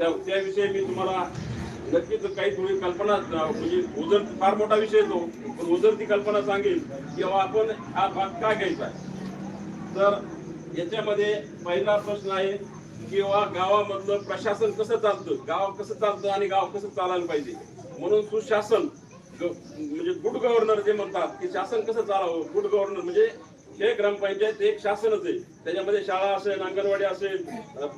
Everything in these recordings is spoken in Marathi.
त्या- त्याविषयी मी तुम्हाला नक्कीच काही थोडी कल्पना म्हणजे ओझर फार मोठा विषय येतो पण उजर ती कल्पना सांगेल की आपण हा भाग का घ्यायचा? तर याच्यामध्ये पहिला प्रश्न आहे की गावामधलं प्रशासन कसं चालतं? गाव कसं चालतं आणि गाव कसं चालायला पाहिजे? म्हणून सुशासन म्हणजे गुड गव्हर्नर जे म्हणतात की शासन कसं चालावं? गुड गव्हर्नर म्हणजे हे ग्रामपंचायत एक शासनच आहे. त्याच्यामध्ये शाळा असेल अंगणवाडी असेल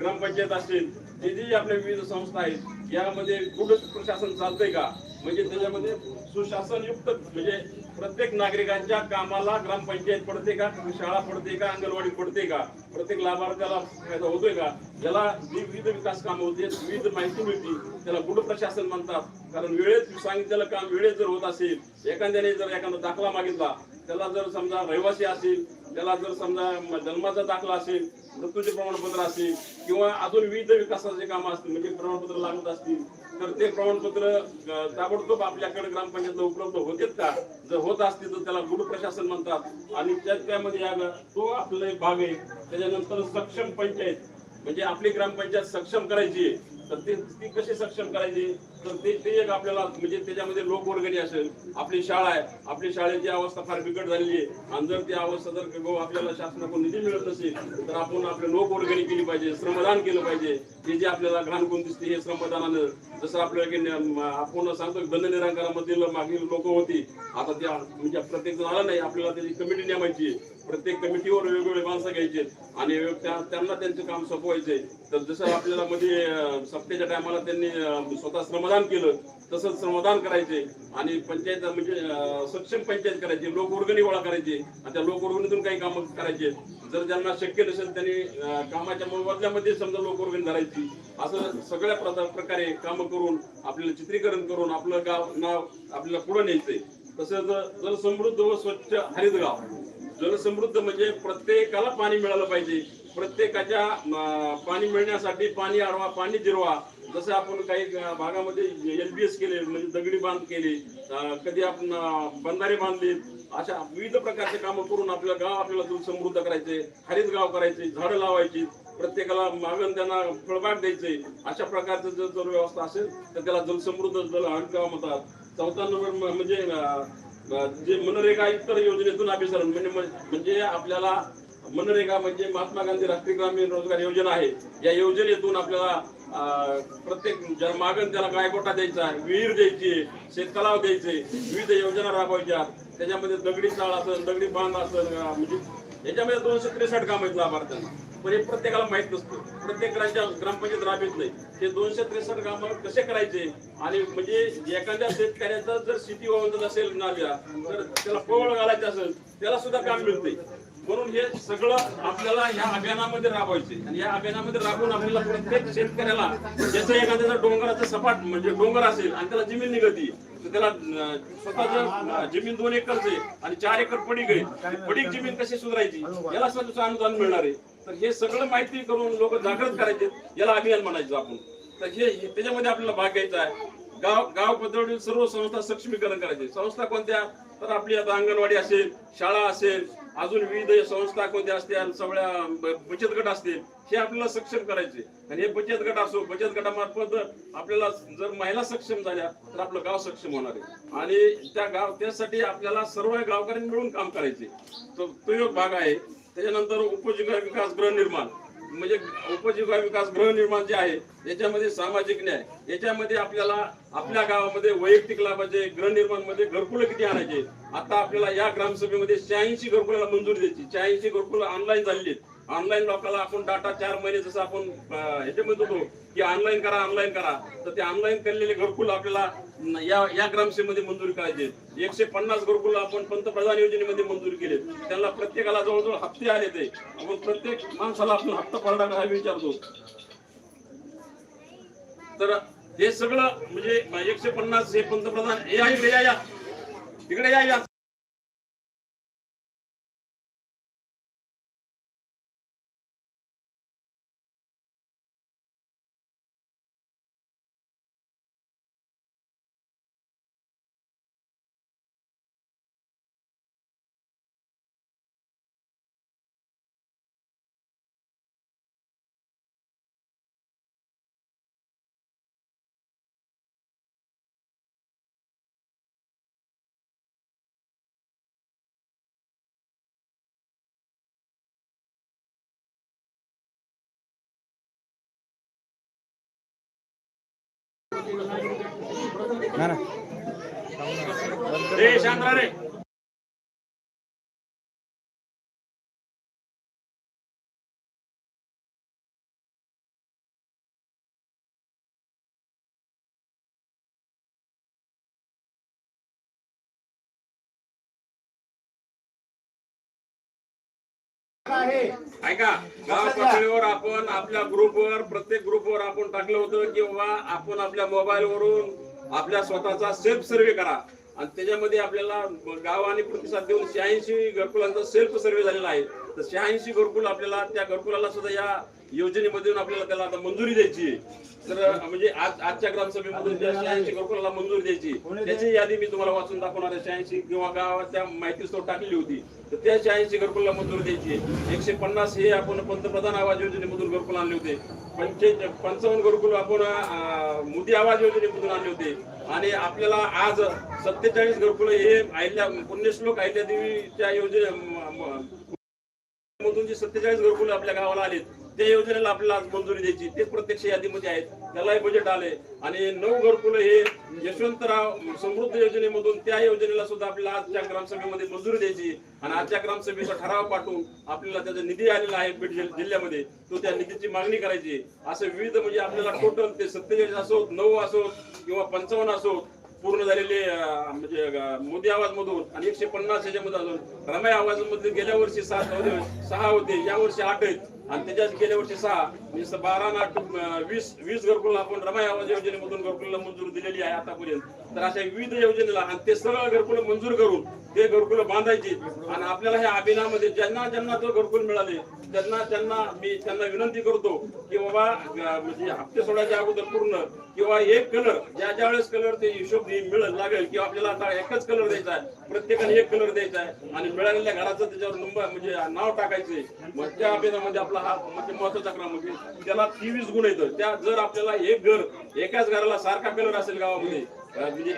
ग्रामपंचायत असेल जे जी आपल्या विविध संस्था आहेत यामध्ये गुड प्रशासन चालतंय का? म्हणजे त्याच्यामध्ये सुशासनयुक्त म्हणजे प्रत्येक नागरिकांच्या कामाला ग्रामपंचायत पडते का? शाळा पडते का? अंगणवाडी पडते का? प्रत्येक लाभार्थ्याला फायदा होतोय का? ज्याला जी विविध विकास कामं होते विविध माहिती मिळते त्याला गुड प्रशासन म्हणतात? कारण वेळेत सांगितलेलं काम वेळेत जर होत असेल एखाद्याने जर एखादा दाखला मागितला त्याला जर समजा रहिवासी असेल त्याला जर समजा जन्माचा दाखला असेल मृत्यूचे प्रमाणपत्र असेल किंवा अजून विविध विकासाचे कामं असतील म्हणजे प्रमाणपत्र लागत असतील तर ते प्रमाणपत्र ताबडतोब आपल्याकडे ग्रामपंचायतला उपलब्ध होतेत का? जर होत असतील तर त्याला गुड प्रशासन म्हणतात. आणि त्यात त्यामध्ये या तो आपला एक भाग आहे. त्याच्यानंतर सक्षम पंचायत. म्हणजे आपली ग्रामपंचायत सक्षम करायची आहे. तर ते ती कशी सक्षम करायची? तर ते ते एक आपल्याला म्हणजे त्याच्यामध्ये लोकवर्गणी असेल आपली शाळा आहे आपली शाळेची अवस्था फार बिकट झालेली आहे. आणि जर ती अवस्था जर आपल्याला शासनाकडून निधी मिळत नसेल तर आपण आपल्या लोकवर्गणी केली पाहिजे श्रमदान केलं पाहिजे. हे जे आपल्याला घाणकून दिसते हे श्रमदानानं. जसं आपल्याला आपण सांगतो की बंद मागील लोक होती. आता त्या म्हणजे प्रत्येक जण आला नाही आपल्याला त्याची कमिटी नेमायची प्रत्येक कमिटीवर वेगवेगळे माणसं घ्यायचे आणि त्यांना त्यांचं काम सोपवायचे. तर जसं आपल्याला मध्ये सप्तेच्या टायमाला त्यांनी स्वतः श्रमदान केलं तसंच श्रमदान करायचे आणि पंचायत म्हणजे सक्षम पंचायत करायची लोकवर्गणी गोळा करायची आणि त्या लोकवर्गणीतून काही कामं करायचे. जर ज्यांना शक्य नसेल त्यांनी कामाच्या मोबदल्यामध्ये समजा लोकवर्गणी धरायची. असं सगळ्या प्रकारे कामं करून आपल्याला चित्रीकरण करून आपलं गाव नाव आपल्याला पुढे न्यायचंय. तसंच जर समृद्ध व स्वच्छ हरित गाव जलसमृद्ध म्हणजे प्रत्येकाला पाणी मिळालं पाहिजे. प्रत्येकाच्या पाणी मिळण्यासाठी पाणी आडवा पाणी जिरवा. जसं आपण काही अं, भागामध्ये एलबीएस केले म्हणजे दगडी बांध केले कधी आपण बंधारे बांधले अशा विविध प्रकारचे कामं करून आपल्या गाव आपल्याला जलसमृद्ध करायचे हरित गाव करायचे झाडं लावायची प्रत्येकाला मागण त्यांना फळबाग द्यायचे अशा प्रकारचं जर जर व्यवस्था असेल तर त्याला जलसमृद्ध जल हरित गाव म्हणतात चौथा नंबर म्हणजे जे मनरेगा इतर योजनेतून अभिसरण म्हणजे म्हणजे आपल्याला मनरेगा म्हणजे महात्मा गांधी राष्ट्रीय ग्रामीण रोजगार योजना आहे. या योजनेतून आपल्याला प्रत्येक ज्या मागण त्याला गायकोटा द्यायचा आहे विहीर द्यायची शेततलाव द्यायचे विविध योजना राबवायच्या त्याच्यामध्ये दगडी चाळ असेल दगडी बांध असेल म्हणजे याच्यामध्ये दोनशे त्रेसष्ट काम आहेत लाभार्थ्यांना. पण हे प्रत्येकाला माहीत नसतं. प्रत्येक राज्यात ग्रामपंचायत राबीत नाही. ते दोनशे त्रेसष्ट ग्राम कसे करायचे? आणि म्हणजे एखाद्या शेतकऱ्याचा जर शेती वावरत असेल नाव्या तर त्याला पवळ घालायचं असेल त्याला सुद्धा काम मिळते म्हणून हे सगळं आपल्याला ह्या अभियानामध्ये राबवायचे. आणि या अभियानामध्ये राबवून आपल्याला प्रत्येक शेतकऱ्याला ज्याचा एखाद्याचा डोंगराचा सपाट म्हणजे डोंगर असेल आणि त्याला जमीन निघती तर त्याला स्वतःच जमीन दोन एकरचे आहे आणि चार एकर पडीक आहे. पडीक जमीन कशी सुधारायची? याला सुद्धा अनुदान मिळणार आहे. तर हे सगळं माहिती करून लोक जागृत करायचे याला अभियान म्हणायचं आपण. तर हे त्याच्यामध्ये आपल्याला भाग घ्यायचा आहे. गाव गाव पद्धतीवरील सर्व संस्था सक्षमीकरण करायचे. संस्था कोणत्या? तर आपली आता अंगणवाडी असेल शाळा असेल अजून विविध संस्था कोणत्या असतील सगळ्या बचत गट असतील हे आपल्याला सक्षम करायचे. आणि हे बचत गट असो बचत गटामार्फत आपल्याला जर महिला सक्षम झाल्या तर आपलं गाव सक्षम होणार आहे. आणि त्या गाव त्यासाठी आपल्याला सर्व गावकऱ्यांनी मिळून काम करायचे. तो तो एक भाग आहे. त्याच्यानंतर उपजीविका विकास गृहनिर्माण म्हणजे उपजीविका विकास गृहनिर्माण जे आहे याच्यामध्ये सामाजिक न्याय याच्यामध्ये आपल्याला आपल्या गावामध्ये वैयक्तिक लाभाचे गृहनिर्माणमध्ये घरकुल किती आणायचे? आता आपल्याला या ग्रामसभेमध्ये शहाऐंशी घरकुलाला मंजुरी द्यायची. शहाऐंशी घरकुल ऑनलाईन झालेली आहेत. ऑनलाईन लोकांना आपण डाटा चार महिने जसं आपण अं, म्हणत होतो की ऑनलाईन करा ऑनलाईन करा. तर ते ऑनलाईन केलेले घरकुल आपल्याला या या ग्रामसेमध्ये मंजूर करायचे एकशे पन्नास घरकुल आपण पंतप्रधान योजनेमध्ये मंजूर केले त्यांना प्रत्येकाला जवळजवळ हप्ते आले ते. आपण प्रत्येक माणसाला आपण हप्ता पडला का हा विचारतो. तर हे सगळं म्हणजे एकशे पन्नास हे पंतप्रधान हे आहे इकडे या. या या या. ना ना. ऐका गाव पातळीवर आपण आपल्या ग्रुपवर प्रत्येक ग्रुपवर आपण टाकलं होतं की बाबा आपण आपल्या मोबाईल वरून आपल्या स्वतःचा सेल्फ सर्वे करा. आणि त्याच्यामध्ये आपल्याला गावाने प्रतिसाद देऊन शहाऐंशी घरकुलांचा सेल्फ सर्वे झालेला आहे. तर शहाऐंशी घरकुल आपल्याला त्या घरकुलाला सुद्धा या योजनेमधून आपल्याला त्याला आता मंजुरी द्यायची आहे. तर म्हणजे आज आजच्या ग्रामसभेमधून ज्या शहाऐंशी घरकुलाला मंजुरी द्यायची त्याची यादी मी तुम्हाला वाचून दाखवणार आहे. शहाऐंशी किंवा गावात त्या माहिती स्टोर टाकली होती. तर त्या शहाऐंशी घरकुलला मंजुरी द्यायची आहे. एकशे पन्नास हे आपण पंतप्रधान आवाज योजनेमधून घरकुल आणले होते. पंचे पंचावन्न घरकुल आपण मोदी आवाज योजनेमधून आणले होते. आणि आपल्याला आज सत्तेचाळीस घरकुल हे अहिल्या पुण्यश्लोक अहिल्यादेवीच्या योजने मधून जे सत्तेचाळीस घरकुल आपल्या गावाला आलेत त्या योजनेला आपल्याला आज मंजुरी द्यायची. ते प्रत्यक्ष यादीमध्ये आहेत. त्यालाही बजेट आले आणि नऊ घरकुल हे यशवंतराव समृद्ध योजनेमधून त्या योजनेला सुद्धा आपल्याला आजच्या ग्रामसभेमध्ये मंजुरी द्यायची. आणि आजच्या ग्रामसभेचा ठराव पाठवून आपल्याला त्याचा निधी आलेला आहे बीड जिल्ह्यामध्ये. तो त्या निधीची मागणी करायची. असं विविध म्हणजे आपल्याला टोटल ते सत्तेचाळीस असोत नऊ असोत किंवा पंचावन्न असोत पूर्ण झालेले म्हणजे मोदी आवाज मधून आणि एकशे पन्नास याच्यामध्ये अजून रमाई आवाज मधले गेल्या वर्षी सात सहा होते. या वर्षी आठ आहेत. आणि त्याच्यात गेल्या वर्षी सहा म्हणजे बारा आणि आठ वीस वीस घरकुल आपण रमाई आवाज योजनेमधून घरकुलला मंजूर दिलेली आहे आतापर्यंत. तर अशा विविध योजनेला आणि ते सगळं घरकुल मंजूर करून ते घरकुल बांधायची. आणि आपल्याला ह्या अभियानामध्ये ज्यांना ज्यांना तो घरकुल मिळाले त्यांना त्यांना मी त्यांना विनंती करतो की बाबा म्हणजे हप्ते सोडायच्या अगोदर पूर्ण किंवा एक कलर ज्या ज्या वेळेस कलर ते हिशोब मिळत लागेल किंवा आपल्याला आता एकच कलर द्यायचा आहे प्रत्येकाने एक कलर द्यायचा आहे आणि मिळालेल्या घराचं त्याच्यावर नंबर म्हणजे नाव टाकायचे. मग त्या अभियानामध्ये आपला हा म्हणजे महत्त्वाचा क्रम म्हणजे त्याला तेवीस गुण येतं त्या जर आपल्याला एक घर एकाच घराला सारखा कलर असेल गावामध्ये म्हणजे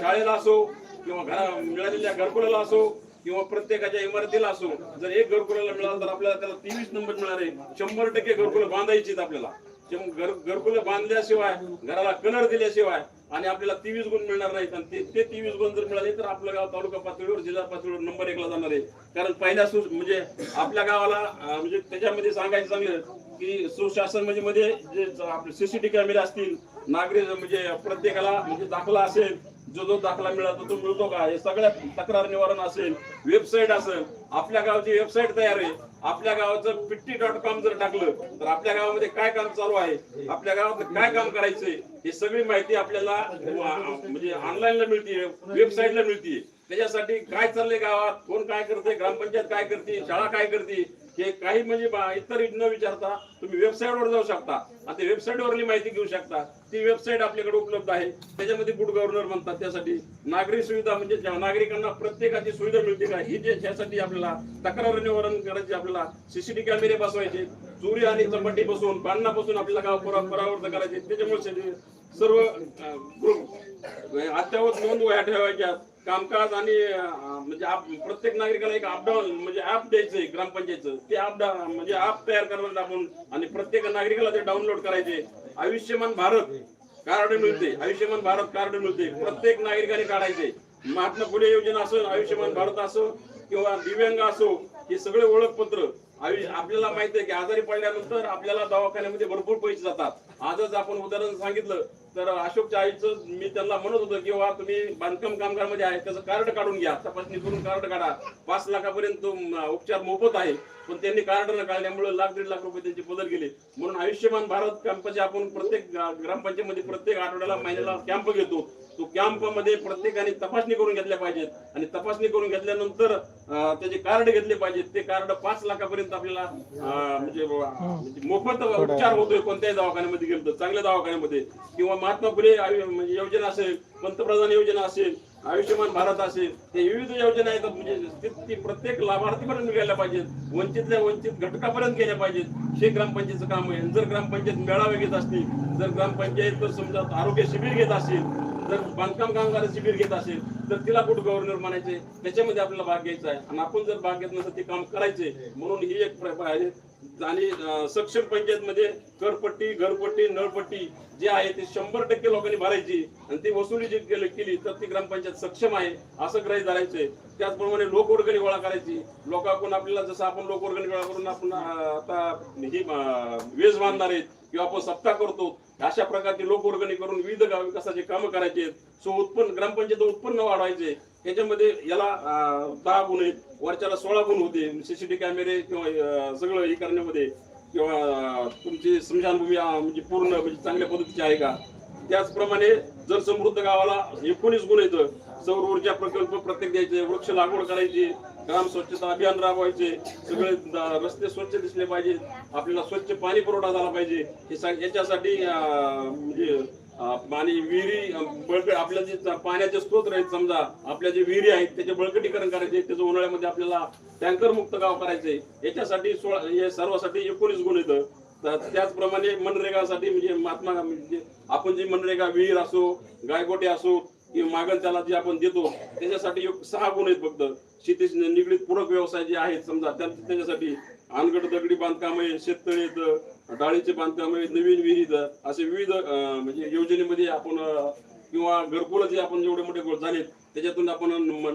शाळेला असो किंवा घरा मिळालेल्या घरकुलाला असो किंवा प्रत्येकाच्या इमारतीला असो जर एक घरकुलाला मिळाला तर आपल्याला त्याला तेवीस नंबर मिळणार आहे शंभर टक्के घरकुलं बांधायची आपल्याला. घर घरकुलं बांधल्याशिवाय घराला कलर दिल्याशिवाय आणि आपल्याला तेवीस गुण मिळणार नाहीत आणि ते तेवीस गुण जर मिळाले तर आपलं गाव तालुका पातळीवर जिल्हा पातळीवर नंबर एकला जाणार आहे. कारण पहिल्या सु म्हणजे आपल्या गावाला म्हणजे त्याच्यामध्ये सांगायचं चांगलं की सुशासन म्हणजे मध्ये जे आपले सीसीटीव्ही कॅमेरे असतील नागरिक म्हणजे प्रत्येकाला म्हणजे दाखला असेल जो जो दाखला मिळाला तो मिळतो का? हे सगळ्या तक्रार निवारण असेल वेबसाईट असेल आपल्या गावची वेबसाईट तयार आहे. आपल्या गावाचं पिट्टी डॉट कॉम जर टाकलं तर आपल्या गावामध्ये काय काम चालू आहे? आपल्या गावात काय काम करायचंय? हे सगळी माहिती आपल्याला म्हणजे ऑनलाईनला मिळते वेबसाईटला मिळते त्याच्यासाठी काय चाललंय गावात? कोण काय करते? ग्रामपंचायत काय करते? शाळा काय करते? हे काही म्हणजे बा- इतर न विचारता तुम्ही वेबसाईट वर जाऊ शकता. आणि ते वेबसाईट वरली माहिती घेऊ शकता. ती वेबसाईट आपल्याकडे उपलब्ध आहे. त्याच्यामध्ये गुड गव्हर्नर म्हणतात त्यासाठी. नागरी सुविधा म्हणजे ज्या नागरिकांना प्रत्येकाची सुविधा मिळते का? ही जे त्यासाठी आपल्याला तक्रार निवारण करायची आपल्याला सीसीटीव्ही कॅमेरे बसवायचे चोरी आणि चपट्टी बसून बांधण्यापासून आपल्याला गाव परा- परावर्त करायचे. त्याच्यामुळे सर्व ग्रुप अत्यावत नोंद वह्या ठेवायच्या. कामकाज आणि म्हणजे प्रत्येक नागरिकाला एक अपडाऊन म्हणजे ऍप द्यायचंय ग्रामपंचायतचं. ते ऍप म्हणजे ऍप तयार करणार आपण आणि प्रत्येक नागरिकाला ते डाउनलोड करायचे. आयुष्यमान भारत कार्ड मिळते. आयुष्यमान भारत कार्ड मिळते. प्रत्येक नागरिकाने काढायचे. महात्मा फुले योजना असो आयुष्यमान भारत असो किंवा दिव्यांग असो हे सगळे ओळखपत्र. आयु- आपल्याला माहिती आहे की आजारी पडल्यानंतर आपल्याला दवाखान्यामध्ये भरपूर पैसे जातात. आजच आपण उदाहरण सांगितलं. तर अशोकच्या आईचं मी त्यांना म्हणत होतो की तुम्ही बांधकाम कामगारमध्ये आहे त्याचं कार्ड काढून घ्या तपासणी करून कार्ड काढा. पाच लाखापर्यंत उपचार मोफत आहे. पण त्यांनी कार्ड न काढल्यामुळे लाख दीड लाख रुपये त्यांचे बदल गेले म्हणून आयुष्यमान भारत कॅम्पचे आपण प्रत्येक ग्रामपंचायतमध्ये प्रत्येक आठवड्याला महिन्याला कॅम्प घेतो. तो कॅम्पमध्ये प्रत्येकाने तपासणी करून घेतल्या पाहिजेत. आणि तपासणी करून घेतल्यानंतर त्याचे कार्ड घेतले पाहिजेत. ते कार्ड पाच लाखापर्यंत आपल्याला म्हणजे म्हणजे मोफत उपचार होतोय कोणत्याही दवाखान्यामध्ये गेलं तर चांगल्या दवाखान्यामध्ये. किंवा महात्मा फुले म्हणजे योजना असेल पंतप्रधान योजना असेल आयुष्यमान भारत असेल हे विविध योजना आहेत. म्हणजे ती- ती प्रत्येक लाभार्थीपर्यंत गेल्या पाहिजेत. वंचितल्या वंचित घटकापर्यंत गेल्या पाहिजेत. हे ग्रामपंचायतचं काम आहे. जर ग्रामपंचायत मेळावे घेत असतील जर ग्रामपंचायत जर समजा आरोग्य शिबिर घेत असेल जर बांधकाम कामगार शिबिर घेत असेल तर तिला कुठं गव्हर्नर म्हणायचे? त्याच्यामध्ये आपल्याला भाग घ्यायचा आहे. आणि आपण जर भाग घेत नसेल ते काम करायचे. म्हणून ही एक आहे. आणि सक्षम सक्षम पंचायतमध्ये करपट्टी घरपट्टी नळपट्टी जे आहे ते शंभर टक्के लोकांनी भरायची. आणि ती वसुली जी केली केली तर ती ग्रामपंचायत सक्षम आहे असं ग्रही धरायचंय त्याचप्रमाणे लोकवर्गणी गोळा करायची. लोकांकडून आपल्याला जसं आपण लोकवर्गणी गोळा करून आपण आता ही वेज बांधणार आहेत किंवा आपण सप्ताह करतो अशा प्रकारची लोकवर्गणी करून विविध गाव विकासाचे कामं करायचे सो उत्पन्न ग्रामपंचायत उत्पन्न वाढवायचे त्याच्यामध्ये याला दहा गुण आहेत. वर्षाला सोळा गुण होते सीसीटीव्ही कॅमेरे किंवा सगळं हे करण्यामध्ये किंवा तुमची स्मशानभूमी म्हणजे पूर्ण म्हणजे चांगल्या पद्धतीची आहे का? त्याचप्रमाणे जर समृद्ध गावाला एकोणीस गुण येतं सौर ऊर्जा प्रकल्प प्रत्येक द्यायचे वृक्ष लागवड करायची ग्राम स्वच्छता अभियान राबवायचे. सगळे रस्ते स्वच्छ दिसले पाहिजे आपल्याला स्वच्छ पाणी पुरवठा झाला पाहिजे. हे याच्यासाठी म्हणजे आणि विहिरी बळकट आपल्या जे पाण्याचे स्रोत आहेत समजा आपल्या जे विहिरी आहेत त्याचे बळकटीकरण करायचे त्याचं उन्हाळ्यामध्ये आपल्याला टँकर मुक्त गाव करायचे. याच्यासाठी सोळा हे सर्वासाठी एकोणीस गुण येतं तर त्याचप्रमाणे मनरेगासाठी म्हणजे महात्मा म्हणजे आपण जी मनरेगा विहीर असो गायगोटे असो किंवा मागण त्याला जे आपण देतो त्याच्यासाठी सहा गुण आहेत फक्त. शेतीशी निगडीत पूरक व्यवसाय जे आहेत समजा त्या- त्याच्यासाठी अनगड दगडी बांधकाम आहे शेततळे डाळीचे बांधकाम आहे नवीन विहिरीत असे विविध म्हणजे योजनेमध्ये आपण किंवा घरकुल जे आपण जेवढे मोठे गोळ झालेत त्याच्यातून आपण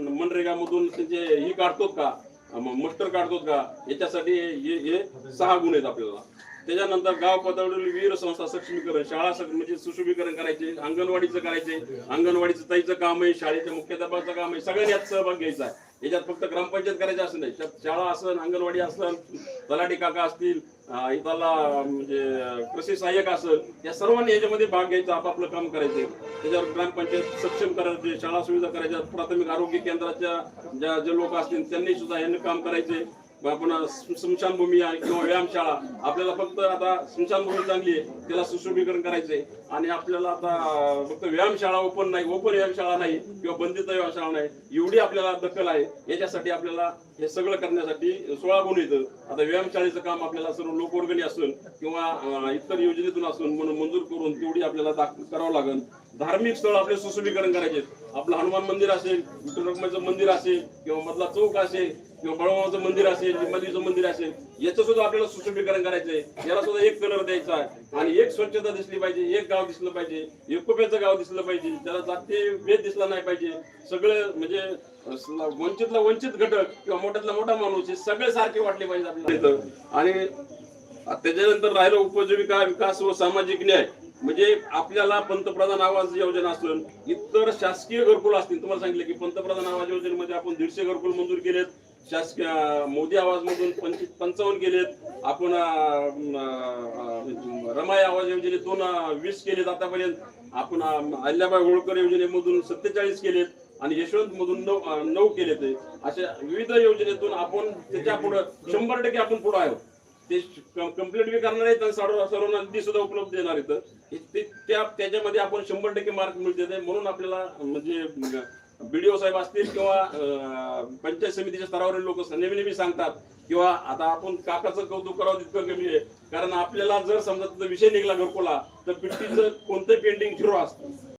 मनरेगामधून त्यांचे ही काढतो का? मस्टर काढतो का? याच्यासाठी हे हे सहा गुण आहेत आपल्याला. त्याच्यानंतर गाव पातळीवर विहीर संस्था सक्षमीकरण शाळा म्हणजे सुशोभीकरण करायचे अंगणवाडीचं करायचे अंगणवाडीचं ताईचं काम आहे शाळेच्या मुख्याध्यापकाचं काम आहे सगळ्यांनी यात सहभाग घ्यायचा आहे. याच्यात फक्त ग्रामपंचायत करायचं असं नाही शाळा असन अंगणवाडी असन तलाठी काका असतील इथला म्हणजे कृषी सहाय्यक असेल या सर्वांनी याच्यामध्ये भाग घ्यायचा आपापलं काम करायचे. त्याच्यावर ग्रामपंचायत सक्षम करायचे शाळा सुविधा करायच्या प्राथमिक आरोग्य केंद्राच्या ज्या जे लोक असतील त्यांनी सुद्धा यांनी काम करायचे. आपण स्मशानभूमी आहे किंवा व्यायामशाळा आपल्याला फक्त आता स्मशानभूमी चांगली आहे त्याला सुशोभीकरण करायचंय. आणि आपल्याला आता फक्त व्यायामशाळा ओपन नाही ओपन व्यायामशाळा नाही किंवा बंदित व्यायामशाळा नाही एवढी आपल्याला दखल आहे. याच्यासाठी आपल्याला हे सगळं करण्यासाठी सोळा गुण येतं आता व्यायामशाळेचं काम आपल्याला सर्व लोकवर्गणी असून किंवा इतर योजनेतून असून म्हणून मंजूर करून तेवढी आपल्याला करावं लागेल. धार्मिक स्थळ आपले सुशोभीकरण करायचे. आपलं हनुमान मंदिर असेल विठ्ठल रखुमाईचं मंदिर असेल किंवा मधला चौक असेल किंवा बळवाचं मंदिर असेल लिंबादेवीचं मंदिर असेल याचं सुद्धा आपल्याला सुशोभीकरण करायचंय. याला सुद्धा एक कलर द्यायचा आहे. आणि एक स्वच्छता दिसली पाहिजे एक गाव दिसलं पाहिजे एकोप्याचं गाव दिसलं पाहिजे त्याला जाती भेद दिसला नाही पाहिजे. सगळं म्हणजे वंचितला वंचित घटक किंवा मोठ्यातला मोठा माणूस हे सगळे सारखे वाटले पाहिजे आपल्याला. आणि त्याच्यानंतर राहिलं उपजीविका विकास व सामाजिक न्याय. म्हणजे आपल्याला पंतप्रधान आवास योजना असून इतर शासकीय घरकुल असतील. तुम्हाला सांगितलं की पंतप्रधान आवास योजनेमध्ये आपण दीडशे घरकुल मंजूर केलेत. शासकीय मोदी आवाज मधून पंचावन्न केलेत. आपण म्हणजे रमाई आवाज योजनेत दोन वीस केलेत आतापर्यंत. आपण अहिल्याबाई होळकर योजनेमधून सत्तेचाळीस केलेत. आणि यशवंत मधून नऊ नऊ केले ते. अशा विविध योजनेतून आपण त्याच्या पुढे शंभर टक्के आपण पुढे आहोत. ते कंप्लीट बी करणार आहेत आणि सर्वांना निधी सुद्धा उपलब्ध देणार आहेत. त्या त्याच्यामध्ये आपण शंभर टक्के मार्क मिळते म्हणून आपल्याला म्हणजे बीडीओ साहेब असतील किंवा पंचायत समितीच्या स्तरावरील लोक नेहमी नेहमी सांगतात किंवा आता आपण काकाचं कौतुक करावं तितकं कमी आहे. कारण आपल्याला जर समजा विषय निघाला घरकोला तर पिट्टीचं कोणतं पेंडिंग झिरो असतं?